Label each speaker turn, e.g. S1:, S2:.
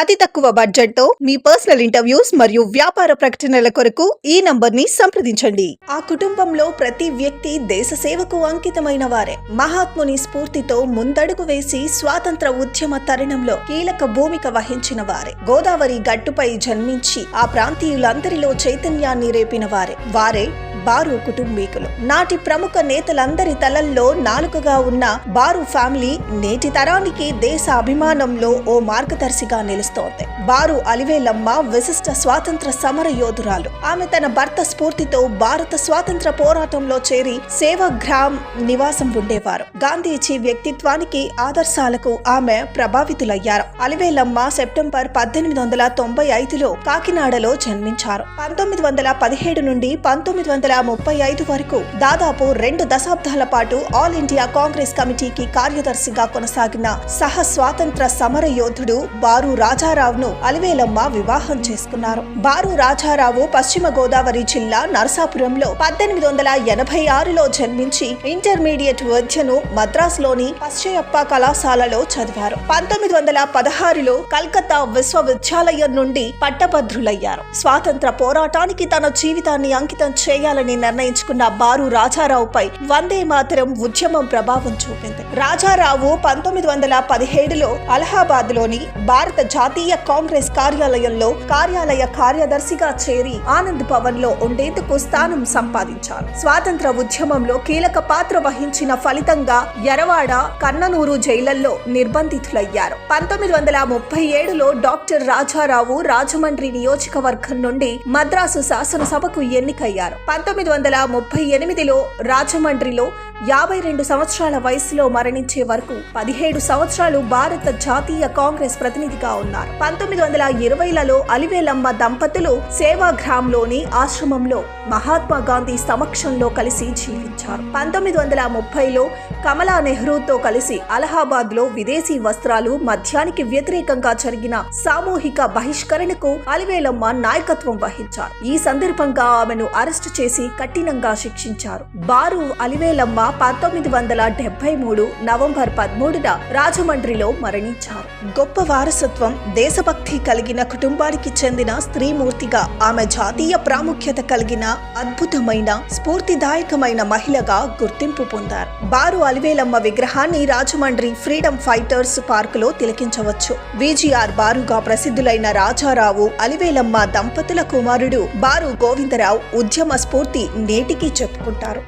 S1: అతి తక్కువ బడ్జెట్తో మీ పర్సనల్ ఇంటర్వ్యూస్ మరియు వ్యాపార ప్రకటనల కొరకు ఈ నంబర్ని సంప్రదించండి. ఆ కుటుంబంలో ప్రతి వ్యక్తి దేశ సేవకు అంకితమైన వారే. మహాత్ముని స్ఫూర్తితో ముందడుగు వేసి స్వాతంత్ర ఉద్యమ తరుణంలో కీలక భూమిక వహించిన వారే. గోదావరి గట్టుపై జన్మించి ఆ ప్రాంతీయులందరిలో చైతన్యాన్ని రేపిన వారే. వారే బారు కుటుంబీకులు. నాటి ప్రముఖ నేతలందరి తలల్లో నాలుకగా ఉన్న బారు ఫ్యామిలీ నేటి తరానికి దేశ అభిమానంలో ఓ మార్గదర్శిగా నిలుస్తోంది. బారు అలివేలమ్మ విశిష్ట స్వాతంత్ర సమర యోధురాలు. ఆమె తన భర్త స్ఫూర్తితో భారత స్వాతంత్ర పోరాటంలో చేరి సేవగ్రామ్ నివాసం ఉండేవారు. గాంధీజీ వ్యక్తిత్వానికి ఆదర్శాలకు ఆమె ప్రభావితులయ్యారు. అలివేలమ్మ సెప్టెంబర్ పద్దెనిమిది వందల తొంభై ఐదులో కాకినాడలో జన్మించారు. పంతొమ్మిది వందల పదిహేడు నుండి పంతొమ్మిది వందల ముప్పై ఐదు వరకు దాదాపు రెండు దశాబ్దాల పాటు ఆల్ ఇండియా కాంగ్రెస్ కమిటీకి కార్యదర్శిగా కొనసాగిన సహ స్వాతంత్ర సమర యోధుడు బారు రాజారావును అలివేలమ్మ వివాహం చేసుకున్నారు. బారు రాజారావు పశ్చిమ గోదావరి జిల్లా నరసాపురంలో పద్దెనిమిది వందల ఎనభై ఆరులో జన్మించి ఇంటర్మీడియట్ విద్యను మద్రాసులోని పశ్చయప్ప కళాశాలలో చదివారు. పంతొమ్మిది వందల పదహారులో కల్కత్తా విశ్వవిద్యాలయం నుండి పట్టభద్రులయ్యారు. స్వాతంత్ర పోరాటానికి తన జీవితాన్ని అంకితం చేయాలని నిర్ణయించుకున్న బారు రాజారావుపై వందే మాతరం ఉద్యమం ప్రభావం చూపింది. రాజారావు పంతొమ్మిది వందల పదిహేడులో అలహాబాద్లోని భారత జాతీయ కాంగ్రెస్ కార్యాలయంలో కార్యాలయ కార్యదర్శిగా చేరి ఆనంద్ భవన్లో ఉండేందుకు స్థానం సంపాదించారు. స్వాతంత్ర ఉద్యమంలో కీలక పాత్ర వహించిన ఫలితంగా ఎరవాడ కన్ననూరు జైళ్ళలో నిర్బంధితులయ్యారు. పంతొమ్మిది వందల ముప్పై ఏడులో డాక్టర్ రాజారావు రాజమండ్రి నియోజకవర్గం నుండి మద్రాసు శాసనసభకు ఎన్నికయ్యారు. పంతొమ్మిది పంతొమ్మిది వందల ముప్పై ఎనిమిదిలో రాజమండ్రిలో యాభై రెండు సంవత్సరాల వయసులో మరణించే వరకు పదిహేడు సంవత్సరాలు భారత జాతీయ కాంగ్రెస్ ప్రతినిధిగా ఉన్నారు. పంతొమ్మిది వందల ఇరవైలలో అలివేలమ్మ దంపతులు సేవాగ్రామ్లోని ఆశ్రమంలో మహాత్మా గాంధీ సమక్షంలో కలిసి జీవించారు. పంతొమ్మిది వందల ముప్పైలో కమలా నెహ్రూతో కలిసి అలహాబాద్లో విదేశీ వస్త్రాలు మద్యానికి వ్యతిరేకంగా జరిగిన సామూహిక బహిష్కరణకు అలివేలమ్మ నాయకత్వం వహించారు. ఈ సందర్భంగా ఆమెను అరెస్టు చేసి కఠినంగా శిక్షించారు. బారు అలివేలమ్మ పంతొమ్మిది వందల డెబ్బై మూడు నవంబర్ పదమూడున రాజమండ్రిలో మరణించారు. గొప్ప వారసత్వం దేశభక్తి కలిగిన కుటుంబానికి చెందిన స్త్రీమూర్తిగా ఆమె జాతీయ ప్రాముఖ్యత కలిగిన అద్భుతమైన స్ఫూర్తిదాయకమైన మహిళగా గుర్తింపు పొందారు. బారు అలివేలమ్మ విగ్రహాన్ని రాజమండ్రి ఫ్రీడమ్ ఫైటర్స్ పార్కులో తిలకించవచ్చు. విజిఆర్ బారుగా ప్రసిద్ధులైన రాజారావు అలివేలమ్మ దంపతుల కుమారుడు బారు గోవిందరావు ఉద్యమ స్ఫూర్తి నేటికి చెప్పుకుంటారు.